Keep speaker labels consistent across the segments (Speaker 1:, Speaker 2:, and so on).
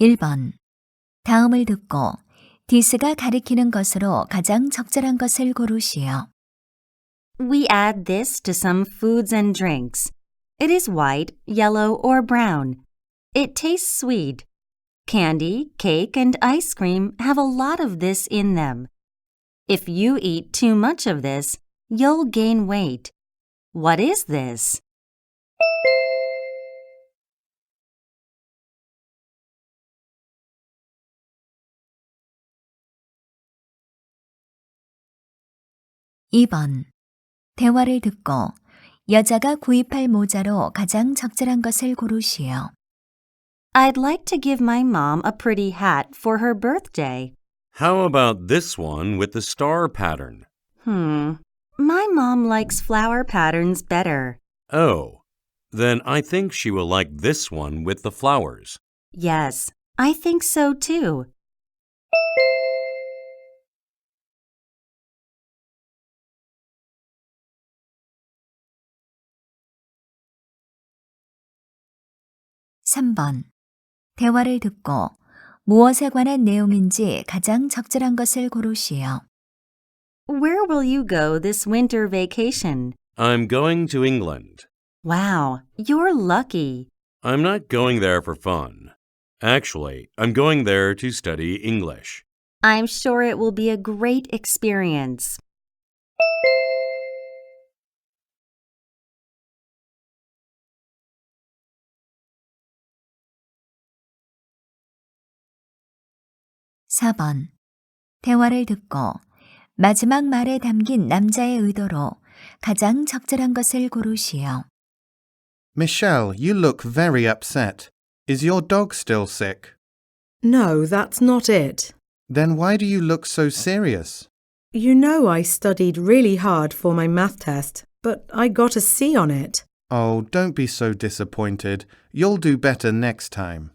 Speaker 1: 1번. 다음을 듣고 디스가 가리키는 것으로 가장 적절한 것을 고르시오.
Speaker 2: We add this to some foods and drinks. It is white, yellow, or brown. It tastes sweet. Candy, cake, and ice cream have a lot of this in them. If you eat too much of this, you'll gain weight. What is this?
Speaker 1: 2번. 대화를 듣고 여자가 구입할 모자로 가장 적절한 것을 고르시오.
Speaker 2: I'd like to give my mom a pretty hat for her birthday.
Speaker 3: How about this one with the star pattern?
Speaker 2: Hmm. My mom likes flower patterns better.
Speaker 3: Oh, then I think she will like this one with the flowers.
Speaker 2: Yes, I think so too.
Speaker 1: 3번. 대화를 듣고 무엇에 관한 내용인지 가장 적절한 것을 고르시오.
Speaker 2: Where will you go this winter vacation?
Speaker 3: I'm going to England.
Speaker 2: Wow, you're lucky.
Speaker 3: I'm not going there for fun. Actually, I'm going there to study English.
Speaker 2: I'm sure it will be a great experience.
Speaker 1: 4번. 대화를 듣고 마지막 말에 담긴 남자의 의도로 가장 적절한 것을 고르시오.
Speaker 4: Michelle, you look very upset. Is your dog still sick?
Speaker 5: No, that's not it.
Speaker 4: Then why do you look so serious?
Speaker 5: You know I studied really hard for my math test, but I got a C on it.
Speaker 4: Oh, don't be so disappointed. You'll do better next time.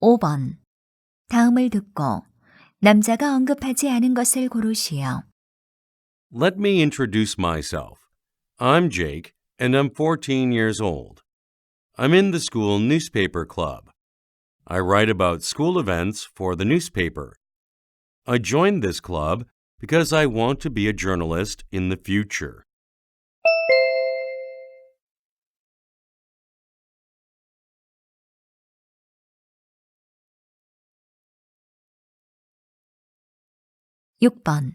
Speaker 1: 5번. 다음을 듣고 남자가 언급하지 않은 것을 고르시오.
Speaker 3: Let me introduce myself. I'm Jake, and I'm 14 years old. I'm in the school newspaper club. I write about school events for the newspaper. I joined this club because I want to be a journalist in the future.
Speaker 1: 6번.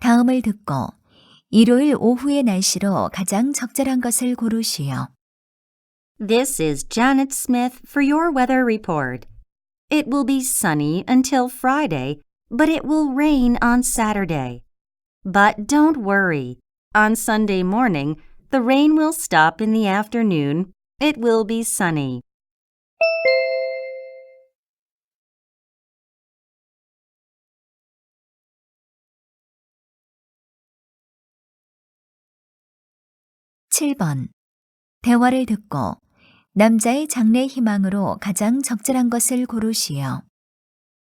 Speaker 1: 다음을 듣고 일요일 오후의 날씨로 가장 적절한 것을 고르시오.
Speaker 2: This is Janet Smith for your weather report. It will be sunny until Friday, but it will rain on Saturday. But don't worry. On Sunday morning, the rain will stop in the afternoon. It will be sunny.
Speaker 1: 7번. 대화를 듣고 남자의 장래 희망으로 가장 적절한 것을 고르시오.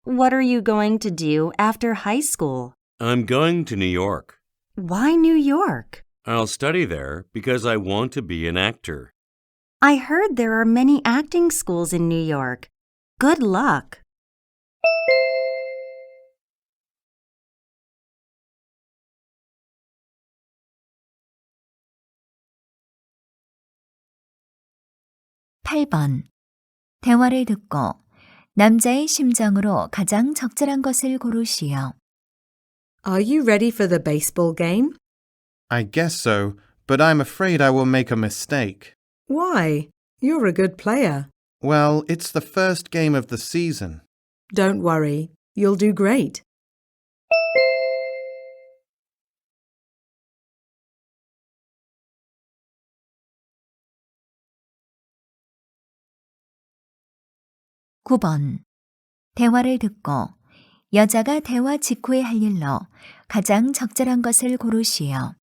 Speaker 2: What are you going to do after high school?
Speaker 3: I'm going to New York.
Speaker 2: Why New York?
Speaker 3: I'll study there because I want to be an actor.
Speaker 2: I heard there are many acting schools in New York. Good luck.
Speaker 1: 8번. 대화를 듣고 남자의 심정으로 가장 적절한 것을 고르시오.
Speaker 5: Are you ready for the baseball game?
Speaker 4: I guess so, but I'm afraid I will make a mistake.
Speaker 5: Why? You're a good player.
Speaker 4: Well, it's the first game of the season.
Speaker 5: Don't worry, you'll do great.
Speaker 1: 9번. 대화를 듣고 여자가 대화 직후에 할 일로 가장 적절한 것을 고르시오.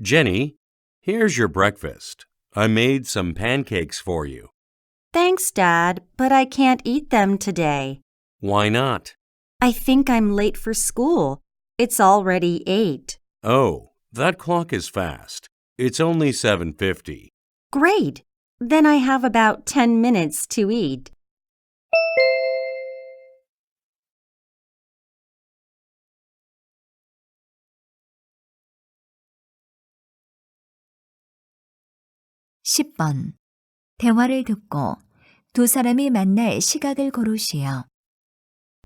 Speaker 3: Jenny, here's your breakfast. I made some pancakes for you.
Speaker 2: Thanks, Dad, but I can't eat them today.
Speaker 3: Why not?
Speaker 2: I think I'm late for school. It's already 8.
Speaker 3: Oh, that clock is fast. It's only 7:50.
Speaker 2: Great. Then I have about 10 minutes to eat.
Speaker 1: 십 번 대화를 듣고 두 사람이 만날 시각을 고르시오.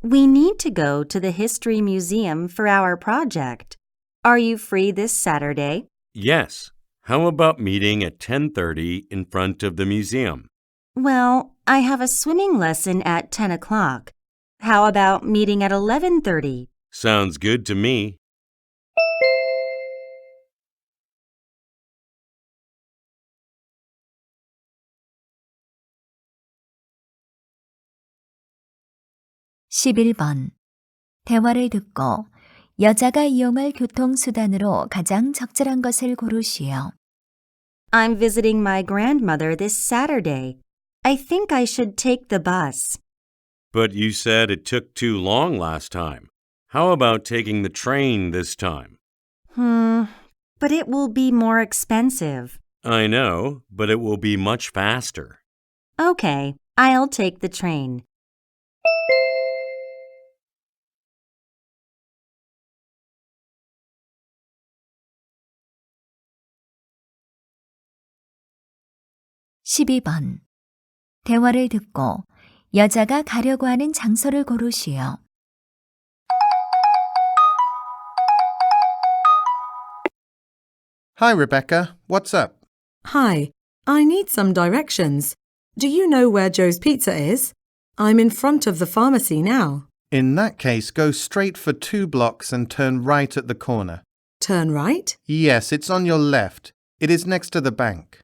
Speaker 2: We need to go to the History Museum for our project. Are you free this Saturday?
Speaker 3: Yes. How about meeting at 10:30 in front of the museum?
Speaker 2: Well, I have a swimming lesson at 10 o'clock. How about meeting at 11:30?
Speaker 3: Sounds good to me.
Speaker 1: 십일 번 대화를 듣고 여자가 이용할 교통수단으로 가장 적절한 것을 고르시오.
Speaker 2: I'm visiting my grandmother this Saturday. I think I should take the bus.
Speaker 3: But you said it took too long last time. How about taking the train this time?
Speaker 2: Hmm, but it will be more expensive.
Speaker 3: I know, but it will be much faster.
Speaker 2: Okay, I'll take the train.
Speaker 1: 십이 번 대화를 듣고 여자가 가려고 하는 장소를 고르시오.
Speaker 4: Hi, Rebecca. What's up?
Speaker 5: Hi, I need some directions. Do you know where Joe's Pizza is? I'm in front of the pharmacy now.
Speaker 4: In that case, go straight for two blocks and turn right at the corner.
Speaker 5: Turn right?
Speaker 4: Yes, it's on your left. It is next to the bank.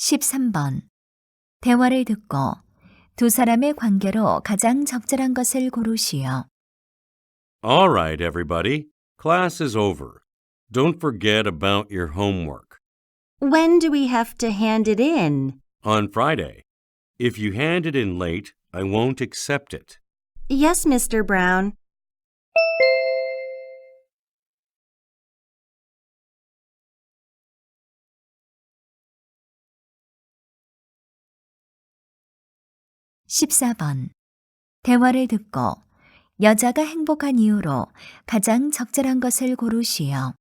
Speaker 1: 십삼 번 대화를 듣고 두 사람의 관계로 가장 적절한 것을 고르시오.
Speaker 3: All right, everybody. Class is over. Don't forget about your homework.
Speaker 2: When do we have to hand it in?
Speaker 3: On Friday. If you hand it in late, I won't accept it.
Speaker 2: Yes, Mr. Brown.
Speaker 1: 십사 번 대화를 듣고 여자가 행복한 이유로 가장 적절한 것을 고르시오.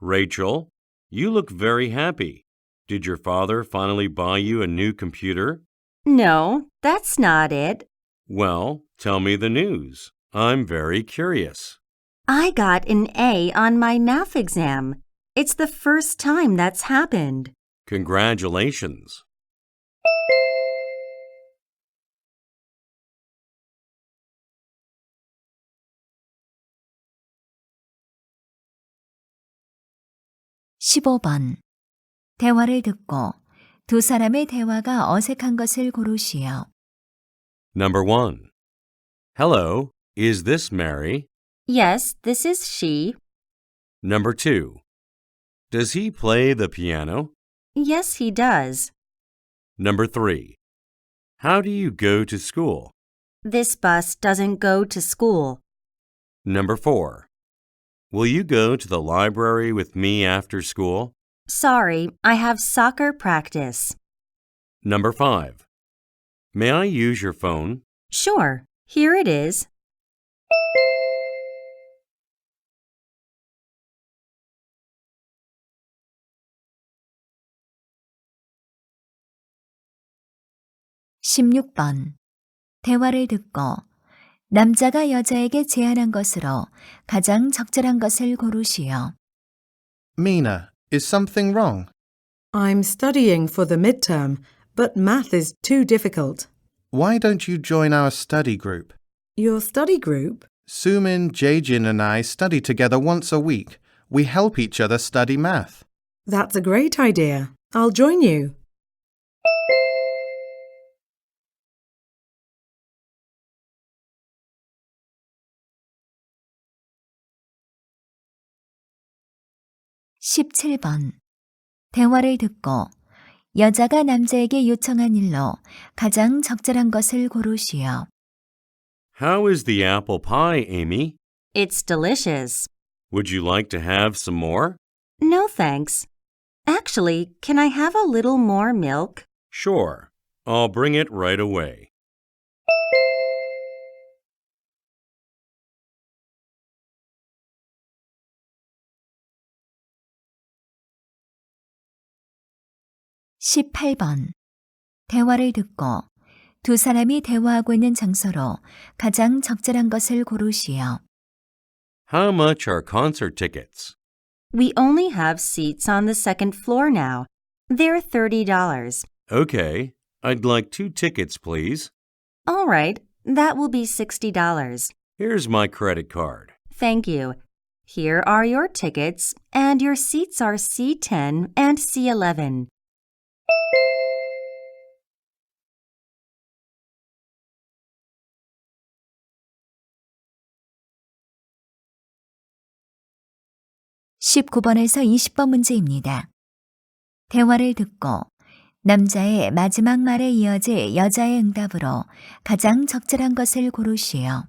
Speaker 3: Rachel, you look very happy. Did your father finally buy you a new computer?
Speaker 2: No, that's not it.
Speaker 3: Well, tell me the news. I'm very curious.
Speaker 2: I got an A on my math exam. It's the first time that's happened.
Speaker 3: Congratulations.
Speaker 1: 십오 번 대화를 듣고 두 사람의 대화가 어색한 것을 고르시오.
Speaker 3: Number one. Hello, is this Mary?
Speaker 2: Yes, this is she.
Speaker 3: Number two. Does he play the piano?
Speaker 2: Yes, he does.
Speaker 3: Number three. How do you go to school?
Speaker 2: This bus doesn't go to school.
Speaker 3: Number four. Will you go to the library with me after school?
Speaker 2: Sorry, I have soccer practice.
Speaker 3: Number five. May I use your phone?
Speaker 2: Sure, here it is.
Speaker 1: 십육 번 대화를 듣고 남자가 여자에게 제안한 것으로 가장 적절한 것을 고르시오.
Speaker 4: Mina, is something wrong?
Speaker 5: I'm studying for the midterm, but math is too difficult.
Speaker 4: Why don't you join our study group?
Speaker 5: Your study group?
Speaker 4: Sumin, Jajin, and I study together once a week. We help each other study math.
Speaker 5: That's a great idea. I'll join you.
Speaker 1: 십칠 번 대화를 듣고 여자가 남자에게 요청한 일로 가장 적절한 것을 고르시오.
Speaker 3: How is the apple pie, Amy?
Speaker 2: It's delicious.
Speaker 3: Would you like to have some more?
Speaker 2: No thanks. Actually, can I have a little more milk?
Speaker 3: Sure. I'll bring it right away.
Speaker 1: 십팔 번 대화를 듣고 두 사람이 대화하고 있는 장소로 가장 적절한 것을 고르시오.
Speaker 3: How much are concert tickets?
Speaker 2: We only have seats on the second floor now. They're $30.
Speaker 3: Okay. I'd like two tickets, please.
Speaker 2: All right, that will be $60.
Speaker 3: Here's my credit card.
Speaker 2: Thank you. Here are your tickets, and your seats are C10 and C11.
Speaker 1: 십구 번에서 이십 번 문제입니다. 대화를 듣고 남자의 마지막 말에 이어질 여자의 응답으로 가장 적절한 것을 고르시오.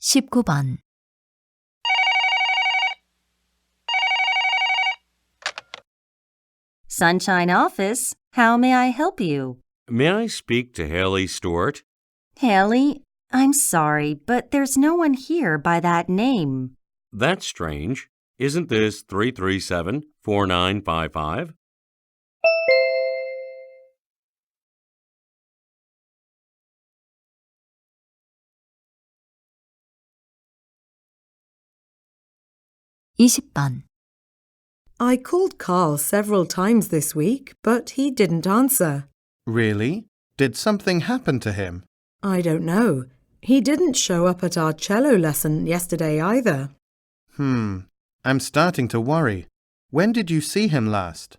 Speaker 1: 19번
Speaker 2: Sunshine Office, how may I help you?
Speaker 3: May I speak to Haley Stewart?
Speaker 2: Haley, I'm sorry, but there's no one here by that name.
Speaker 3: That's strange. Isn't this 337 4955?
Speaker 1: (20번)
Speaker 5: I called Carl several times this week, but he didn't answer.
Speaker 4: Really? Did something happen to him?
Speaker 5: I don't know. He didn't show up at our cello lesson yesterday either.
Speaker 4: Hmm. I'm starting to worry. When did you see him last?